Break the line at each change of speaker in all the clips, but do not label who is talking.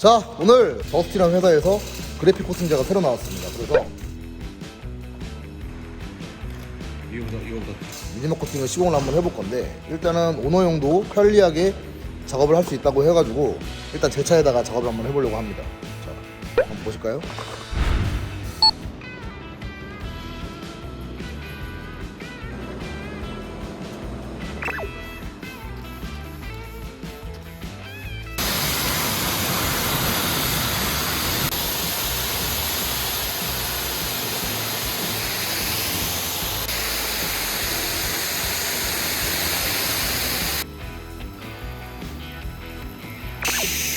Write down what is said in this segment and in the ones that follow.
자 오늘 더스티라는 회사에서 그래픽 코팅제가 새로 나왔습니다. 그래서
이거보다 이거보다.
미니머 코팅을 시공을 한번 해볼 건데 일단은 오너용도 편리하게 작업을 할 수 있다고 해가지고 일단 제 차에다가 작업을 한번 해보려고 합니다. 자 한번 보실까요? Bye.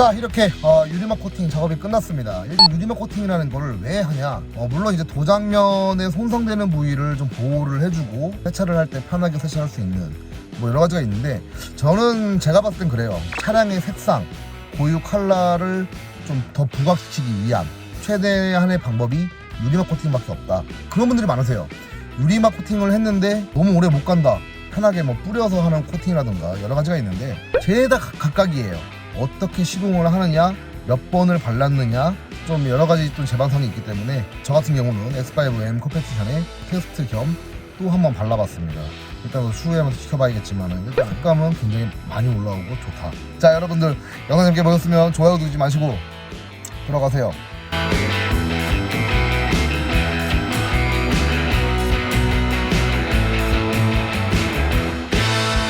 자 이렇게 어, 유리막 코팅 작업이 끝났습니다. 일단 유리막 코팅이라는 거를 왜 하냐? 어, 물론 이제 도장면에 손상되는 부위를 좀 보호를 해주고 세차를 할 때 편하게 세차할 수 있는 뭐 여러 가지가 있는데 저는 제가 봤을 땐 그래요. 차량의 색상 고유 컬러를 좀 더 부각시키기 위한 최대한의 방법이 유리막 코팅밖에 없다. 그런 분들이 많으세요. 유리막 코팅을 했는데 너무 오래 못 간다. 편하게 뭐 뿌려서 하는 코팅이라든가 여러 가지가 있는데 죄다 각- 각각이에요 어떻게 시공을 하느냐 몇 번을 발랐느냐 좀 여러 가지 또 제방선이 있기 때문에 저 같은 경우는 S5M 컴페티션에 테스트 겸 또 한 번 발라봤습니다. 일단 수후에 한번 지켜봐야겠지만 일단 색감은 굉장히 많이 올라오고 좋다. 자 여러분들 영상 재밌게 보셨으면 좋아요 누르지 마시고 들어가세요